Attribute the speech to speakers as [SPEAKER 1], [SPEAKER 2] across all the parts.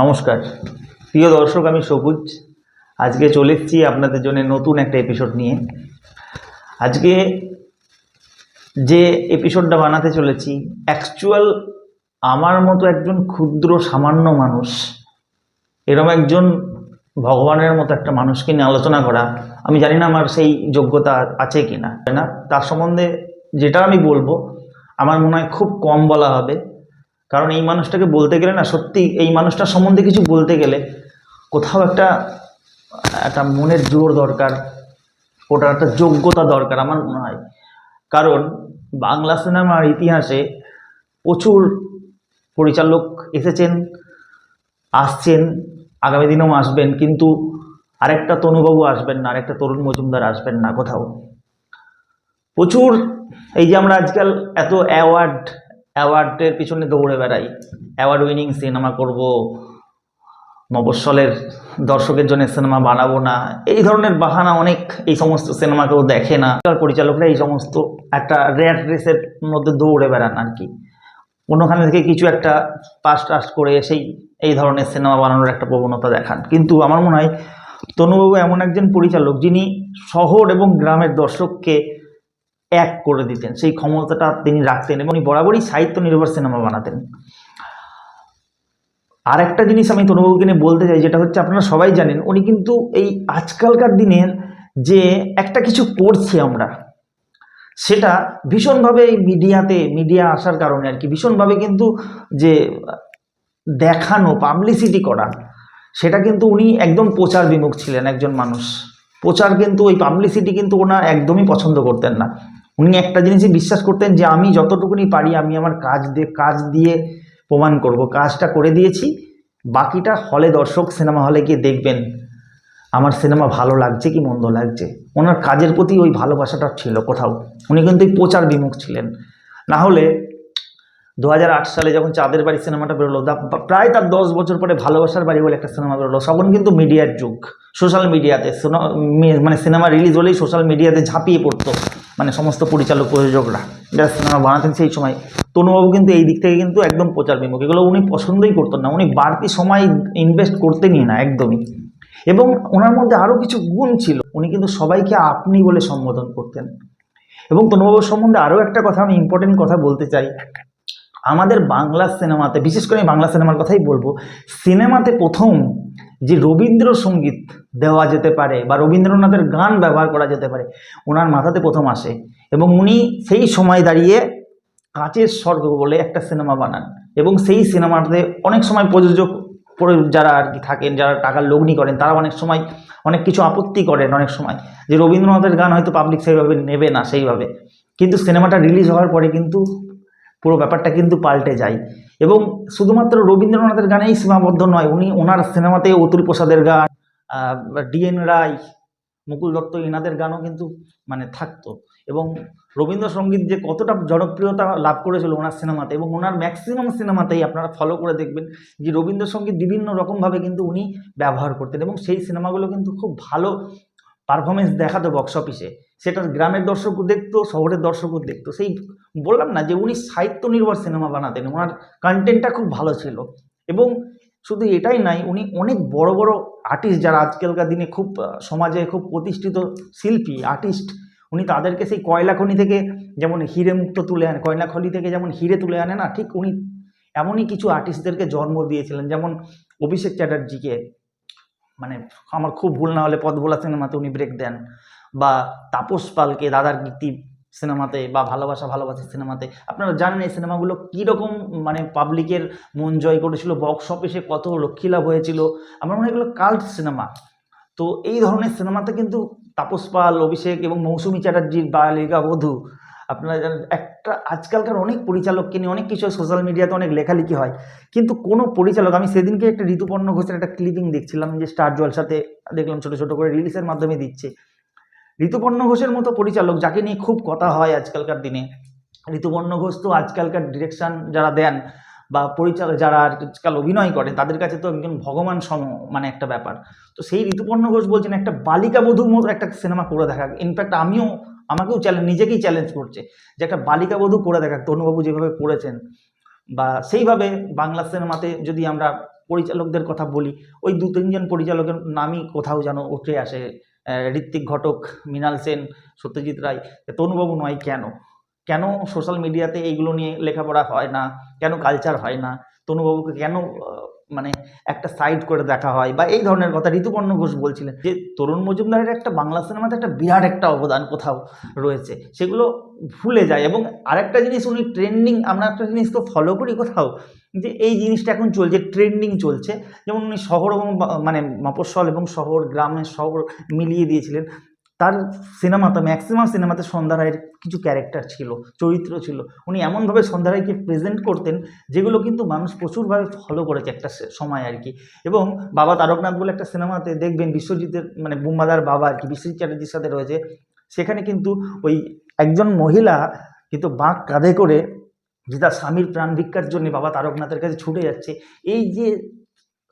[SPEAKER 1] নমস্কার। প্রিয় দর্শক, আমি সবুজ। আজকে চলে এসেছি আপনাদের জন্য নতুন একটা এপিসোড নিয়ে। আজকে যে এপিসোডটা বানাতে চলেছি অ্যাকচুয়াল আমার মতো একজন ক্ষুদ্র, সামান্য মানুষ, এরম একজন ভগবানের মতো একটা মানুষকে নিয়ে আলোচনা করা, আমি জানি না আমার সেই যোগ্যতা আছে কি না না তার সম্বন্ধে যেটা আমি বলব, আমার মনে হয় খুব কম বলা হবে। কারণ এই মানুষটাকে বলতে গেলে না, সত্যি এই মানুষটার সম্বন্ধে কিছু বলতে গেলে কোথাও একটা একটা মনের জোর দরকার, ওটার একটা যোগ্যতা দরকার আমার মনে হয়। কারণ বাংলা সিনেমার ইতিহাসে প্রচুর পরিচালক এসেছেন, আসছেন, আগামী দিনেও আসবেন, কিন্তু আরেকটা তনুবাবু আসবেন না, আরেকটা তরুণ মজুমদার আসবেন না কোথাও। প্রচুর এই যে আমরা আজকাল এত অ্যাওয়ার্ড অ্যাওয়ার্ডের পিছনে দৌড়ে বেড়াই। অ্যাওয়ার্ড উইনিং সিনেমা করব। মফস্বলের দর্শকের জন্য সিনেমা বানাবো না। এই ধরনের বাহানা অনেক এই সমস্ত সিনেমা কেউ দেখে না। আজকাল পরিচালকরা এই সমস্ত একটা রেয়ার রেসের মধ্যে দৌড়ে বেড়ান আর কি। কোনোখানে থেকে কিছু একটা পাস টাস করে এসেই এই ধরনের সিনেমা বানানোর একটা প্রবণতা দেখান। কিন্তু আমার মনে হয়, তনুবাবু এমন একজন পরিচালক যিনি শহর এবং গ্রামের দর্শককে এক করে দিতেন। সেই ক্ষমতাটা তিনি রাখতেন এবং বরাবরই সাহিত্য নির্ভর সিনেমা বানাতেন। আর একটা জিনিস আমি তনুবাবুকে নিয়ে বলতে চাই, যেটা হচ্ছে আপনারা সবাই জানেন, উনি কিন্তু এই আজকালকার দিনের যে একটা কিছু পড়ছি আমরা, সেটা ভীষণভাবে এই মিডিয়াতে, মিডিয়া আসার কারণে আর কি, ভীষণভাবে কিন্তু যে দেখানো পাবলিসিটি করা, সেটা কিন্তু উনি একদম প্রচার বিমুখ ছিলেন একজন মানুষ। প্রচার কিন্তু ওই পাবলিসিটি কিন্তু ওনার একদমই পছন্দ করতেন না। উনি একটা জিনিসই বিশ্বাস করতেন যে, আমি যতটুকুনি পারি, আমি আমার কাজ দিয়ে কাজ দিয়ে প্রমাণ করব। কাজটা করে দিয়েছি। বাকিটা হলে দর্শক সিনেমা হলে গিয়ে দেখবেন। আমার সিনেমা ভালো লাগছে কি মন্দ লাগছে? ওনার কাজের প্রতি ওই ভালোবাসাটা ছিল কোথাও। উনি কিন্তু প্রচার বিমুখ ছিলেন। না হলে দু হাজার আট সালে যখন চাঁদের বাড়ি সিনেমাটা বেরোলো প্রায় তার দশ বছর পরে ভালোবাসার বাড়ি বলে একটা সিনেমা বেরোলো। তখন কিন্তু মিডিয়ার যুগ। সোশ্যাল মিডিয়াতে মানে সিনেমা রিলিজ হলেই সোশ্যাল মিডিয়াতে ঝাঁপিয়ে পড়তো মানে সমস্ত পরিচালক, প্রযোজকরা। যারা সিনেমা বানাতেন সেই সময়। তনুবাবু কিন্তু এই দিক থেকে কিন্তু একদম প্রচার বিমুখ। এগুলো উনি পছন্দই করতেন না। উনি বাড়তি সময় ইনভেস্ট করতেনই না, একদমই। এবং ওনার মধ্যে আরও কিছু গুণ ছিল। উনি কিন্তু সবাইকে আপনি বলে সম্বোধন করতেন। এবং তনুবাবুর সম্বন্ধে আরও একটা কথা আমি ইম্পর্টেন্ট কথা বলতে চাই। আমাদের বাংলা সিনেমাতে, বিশেষ করে আমি বাংলা সিনেমার কথাই বলব, সিনেমাতে প্রথম যে রবীন্দ্রসঙ্গীত দেওয়া যেতে পারে বা রবীন্দ্রনাথের গান ব্যবহার করা যেতে পারে, ওনার মাথাতে প্রথম আসে এবং উনি সেই সময় দাঁড়িয়ে কাঁচের স্বর্গ বলে একটা সিনেমা বানান এবং সেই সিনেমাতে অনেক সময় প্রযোজক যারা আর কি থাকেন, যারা টাকার লগ্নি করেন তারা অনেক সময় অনেক কিছু আপত্তি করেন অনেক সময় যে রবীন্দ্রনাথের গান হয়তো পাবলিক সেইভাবে নেবে না সেইভাবে। কিন্তু সিনেমাটা রিলিজ হওয়ার পরে কিন্তু পুরো ব্যাপারটা কিন্তু পাল্টে যায়। এবং শুধুমাত্র রবীন্দ্রনাথের গানেই সীমাবদ্ধ নয়, উনি ওনার সিনেমাতে অতুল প্রসাদের গান ডিএন রায়, মুকুল দত্ত এনাদের গানও কিন্তু মানে থাকতো। এবং রবীন্দ্রসঙ্গীত যে কতটা জনপ্রিয়তা লাভ করেছিল ওনার সিনেমাতে এবং ওনার ম্যাক্সিমাম সিনেমাতেই আপনারা ফলো করে দেখবেন যে রবীন্দ্রসঙ্গীত বিভিন্ন রকমভাবে কিন্তু উনি ব্যবহার করতেন এবং সেই সিনেমাগুলো কিন্তু খুব ভালো পারফরমেন্স দেখাতো বক্স অফিসে সেটা গ্রামের দর্শকও দেখতো, শহরের দর্শকও দেখতো। সেই বললাম না যে উনি সাহিত্য নির্ভর সিনেমা বানাতেন, ওনার কন্টেন্টটা খুব ভালো ছিল। এবং শুধু এটাই নাই, উনি অনেক বড় বড় আর্টিস্ট যারা আজকালকার দিনে খুব সমাজে খুব প্রতিষ্ঠিত শিল্পী আর্টিস্ট উনি তাদেরকে সেই কয়লা খনি থেকে যেমন হিরে মুক্ত তুলে আনে, কয়লা খনি থেকে যেমন হিরে তুলে আনে না, ঠিক উনি এমনই কিছু আর্টিস্টদেরকে জন্ম দিয়েছিলেন। যেমন অভিষেক চ্যাটার্জিকে মানে আমার খুব ভুল না হলে পদবোলা সিনেমাতে উনি ব্রেক দেন। বা তাপস পালকে দাদার কীর্তি সিনেমাতে বা ভালোবাসা ভালোবাসা সিনেমাতে, আপনারা জানেন এই সিনেমাগুলো কীরকম মানে পাবলিকের মন জয় করেছিল বক্স অফিসে কত লক্ষ্মী লাভ হয়েছিল, আমার মনে হয় কাল্ট সিনেমা তো এই ধরনের সিনেমাতে কিন্তু তাপস পাল, অভিষেক এবং মৌসুমী চ্যাটার্জির বালিকা বধূ, আপনারা জানেন, একটা আজকালকার অনেক পরিচালককে নিয়ে অনেক কিছু সোশ্যাল মিডিয়াতে অনেক লেখালেখি হয়, কিন্তু কোনো পরিচালক, আমি সেদিনকে একটা ঋতুপর্ণ ঘোষের একটা ক্লিপিং দেখছিলাম যে স্টার জলসাতে দেখলাম ছোটো ছোটো করে রিলিজের মাধ্যমে দিচ্ছে। ঋতুপর্ণ ঘোষের মতো পরিচালক যাকে নিয়ে খুব কথা হয় আজকালকার দিনে। ঋতুপর্ণ ঘোষ তো আজকালকার ডিরেকশন যারা দেন বা পরিচালক যারা আজকাল অভিনয় করেন তাদের কাছে তো একজন ভগবান সম মানে একটা ব্যাপার। তো সেই ঋতুপর্ণ ঘোষ বলছেন, একটা বালিকা বধূর মতো একটা সিনেমা করে দেখা ইনফ্যাক্ট আমিও, আমাকেও চ্যালেঞ্জ নিজেকেই চ্যালেঞ্জ করছে যে একটা বালিকা বধূ করে দেখা তনুবাবু যেভাবে করেছেন বা সেইভাবে বাংলা সিনেমাতে যদি আমরা পরিচালকদের কথা বলি, ওই দু তিনজন পরিচালকের নামই কোথাও যেন উঠে আসে ঋত্বিক ঘটক, মৃণাল সেন, সত্যজিৎ রায় তনুবাবু নয় কেন? কেন সোশ্যাল মিডিয়াতে এইগুলো নিয়ে লেখাপড়া হয় না? কেন কালচার হয় না? তনুবাবুকে কেন মানে একটা সাইড করে দেখা হয় বা এই ধরনের কথা ঋতুপর্ণ ঘোষ বলছিলেন যে তরুণ মজুমদারের একটা বাংলা সিনেমাতে একটা বিরাট একটা অবদান কোথাও রয়েছে, সেগুলো ভুলে যায়। এবং আরেকটা জিনিস উনি ট্রেন্ডিং আমরা একটা জিনিস তো ফলো করি কোথাও, যে এই জিনিসটা এখন চলছে ট্রেন্ডিং চলছে। যেমন উনি শহর এবং মানে মফস্বল এবং শহর, গ্রামের শহর মিলিয়ে দিয়েছিলেন। তার সিনেমাতে ম্যাক্সিমাম সিনেমাতে সন্ধ্যা রায়ের কিছু ক্যারেক্টার ছিল, চরিত্র ছিল। উনি এমনভাবে সন্ধ্যা রায়কে প্রেজেন্ট করতেন, যেগুলো কিন্তু মানুষ প্রচুরভাবে ফলো করেছে একটা সময় আর কি। এবং বাবা তারকনাথ বলে একটা সিনেমাতে দেখবেন বিশ্বজিতের মানে বুম্বাদার বাবা আর কি, বিশ্বজিৎ চ্যাটার্জির সাথে রয়েছে। সেখানে কিন্তু ওই একজন মহিলা কিন্তু বাঁক কাঁধে করে যে তার স্বামীর প্রাণ ভিক্ষার জন্য বাবা তারকনাথের কাছে ছুটে যাচ্ছে। এই যে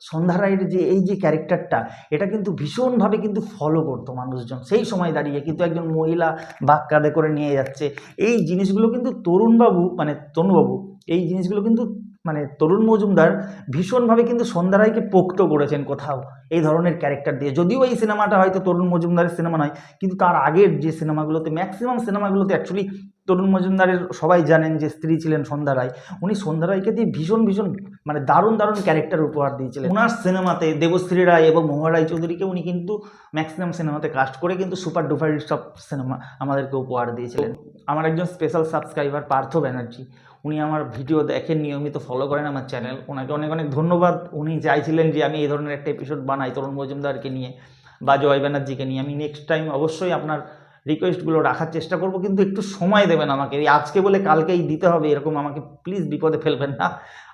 [SPEAKER 1] সন্ধ্যা রায়ের যে, এই যে ক্যারেক্টারটা, এটা কিন্তু ভীষণভাবে কিন্তু ফলো করতো মানুষজন। সেই সময় দাঁড়িয়ে কিন্তু একজন মহিলা বাঁক কাঁধে করে নিয়ে যাচ্ছে। এই জিনিসগুলো কিন্তু তরুণবাবু মানে তনুবাবু, এই জিনিসগুলো কিন্তু মানে তরুণ মজুমদার ভীষণভাবে কিন্তু সন্ধ্যা রায়কে পোক্ত করেছেন কোথাও এই ধরনের ক্যারেক্টার দিয়ে। যদিও এই সিনেমাটা হয়তো তরুণ মজুমদারের সিনেমা নয়, কিন্তু তার আগের যে সিনেমাগুলোতে, ম্যাক্সিমাম সিনেমাগুলোতে অ্যাকচুয়ালি তরুণ মজুমদারের সবাই জানেন যে স্ত্রী ছিলেন সন্ধ্যা রায়। উনি সন্ধ্যা রায়কে দিয়ে ভীষণ ভীষণ মানে দারুণ দারুণ ক্যারেক্টার উপহার দিয়েছিলেন। ওনার সিনেমাতে দেবশ্রী রায় এবং মোহন রায় চৌধুরীকে উনি কিন্তু ম্যাক্সিমাম সিনেমাতে কাস্ট করে কিন্তু সুপার ডুপার সব সিনেমা আমাদেরকে উপহার দিয়েছিলেন। আমার একজন স্পেশাল সাবস্ক্রাইবার পার্থ ব্যানার্জি, উনি আমার ভিডিও দেখেন নিয়মিত ফলো করেন আমার চ্যানেল ওনাকে অনেক অনেক ধন্যবাদ। উনি চাইছিলেন যে আমি এই ধরনের একটা এপিসোড বানাই তরুণ মজুমদারকে নিয়ে বা জয় ব্যানার্জিকে নিয়ে। আমি নেক্সট টাইম অবশ্যই আপনার রিকোয়েস্টগুলো রাখার চেষ্টা করব, কিন্তু একটু সময় দেবেন আমাকে। এই আজকে বলে কালকেই দিতে হবে, এরকম আমাকে প্লিজ বিপদে ফেলবেন না।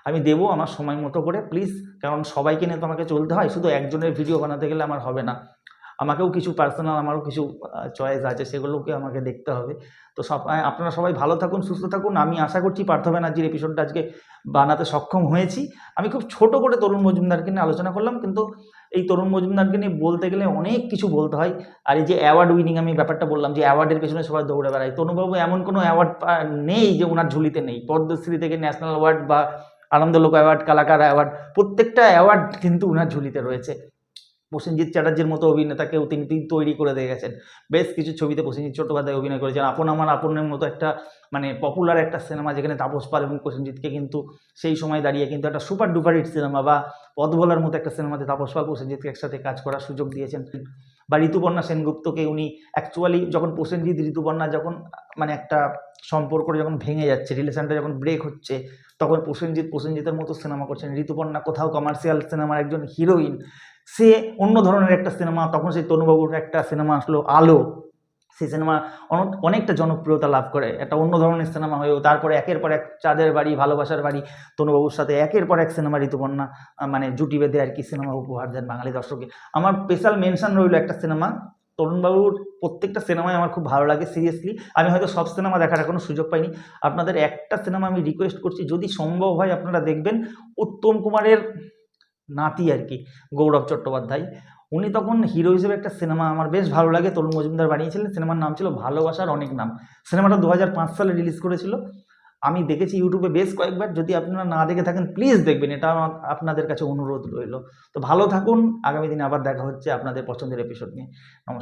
[SPEAKER 1] আমি দেবো আমার সময় মতো করে প্লিজ কারণ সবাইকে নিয়ে তো আমাকে চলতে হয়, শুধু একজনের ভিডিও বানাতে গেলে আমার হবে না। আমাকেও কিছু পার্সোনাল আমারও কিছু চয়েস আছে, সেগুলোকে আমাকে দেখতে হবে। তো সব আপনারা সবাই ভালো থাকুন, সুস্থ থাকুন। আমি আশা করছি পার্থ ব্যানার্জির এপিসোডটা আজকে বানাতে সক্ষম হয়েছি। আমি খুব ছোট করে তরুণ মজুমদারকে নিয়ে আলোচনা করলাম, কিন্তু এই তরুণ মজুমদারকে নিয়ে বলতে গেলে অনেক কিছু বলতে হয়। আর এই যে অ্যাওয়ার্ড উইনিং আমি ব্যাপারটা বললাম যে অ্যাওয়ার্ডের পেছনে সবাই দৌড়ে বেড়ায়। তরুণবাবু এমন কোনো অ্যাওয়ার্ড নেই যে ওনার ঝুলিতে নেই। পদ্মশ্রী থেকে ন্যাশনাল অ্যাওয়ার্ড বা আনন্দলোক অ্যাওয়ার্ড কালাকার অ্যাওয়ার্ড প্রত্যেকটা অ্যাওয়ার্ড কিন্তু ওনার ঝুলিতে রয়েছে। প্রসেনজিৎ চ্যাটার্জির মতো অভিনেতাকেও তিনি তিনি তৈরি করে দিয়ে গেছেন। বেশ কিছু ছবিতে প্রসেনজিৎ চট্টোপাধ্যায় অভিনয় করেছেন। আপন আমার আপনের মতো একটা মানে পপুলার একটা সিনেমা যেখানে তাপস পাল এবং প্রসেনজিৎকে কিন্তু সেই সময় দাঁড়িয়ে কিন্তু একটা সুপার ডুপার হিট সিনেমা বা পথ বলার মতো একটা সিনেমাতে তাপস পাল প্রসেনজিৎকে একসাথে কাজ করার সুযোগ দিয়েছেন। বা ঋতুপর্ণা সেনগুপ্তকে উনি অ্যাকচুয়ালি যখন প্রসেনজিৎ ঋতুপর্ণা যখন মানে একটা সম্পর্ক যখন ভেঙে যাচ্ছে রিলেশনটা যখন ব্রেক হচ্ছে, তখন প্রসেনজিৎ প্রসেনজিতের মতো সিনেমা করছেন। ঋতুপর্ণা কোথাও কমার্শিয়াল সিনেমার একজন হিরোইন সে অন্য ধরনের একটা সিনেমা তখন সেই তনুবাবুর একটা সিনেমা আসলো, আলো। সেই সিনেমা অন- অনেকটা জনপ্রিয়তা লাভ করে। একটা অন্য ধরনের সিনেমা হয়েও তারপরে একের পর এক চাঁদের বাড়ি, ভালোবাসার বাড়ি, তনুবাবুর সাথে একের পর এক সিনেমা ঋতুপর্ণা মানে জুটি বেঁধে আর কি সিনেমা উপহার দেন বাঙালি দর্শককে। আমার স্পেশাল মেনশন রইল একটা সিনেমা তরুণবাবুর প্রত্যেকটা সিনেমাই আমার খুব ভালো লাগে সিরিয়াসলি আমি হয়তো সব সিনেমা দেখার এখনও সুযোগ পাইনি। আপনাদের একটা সিনেমা আমি রিকোয়েস্ট করছি, যদি সম্ভব হয় আপনারা দেখবেন, উত্তম কুমারের নাতি আর কি গৌরব চট্টোপাধ্যায়। উনি তখন হিরো হিসেবে একটা সিনেমা আমার বেশ ভালো লাগে, তরুণ মজুমদার বানিয়েছিলেন। সিনেমার নাম ছিল ভালোবাসার অনেক নাম। সিনেমাটা দু হাজার পাঁচ সালে রিলিজ করেছিল। আমি দেখেছি ইউটিউবে বেশ কয়েকবার। যদি আপনারা না দেখে থাকেন প্লিজ দেখবেন। এটা আপনাদের কাছে অনুরোধ রইল। তো ভালো থাকুন। আগামী দিনে আবার দেখা হচ্ছে আপনাদের পছন্দের এপিসোড নিয়ে। নমস্কার।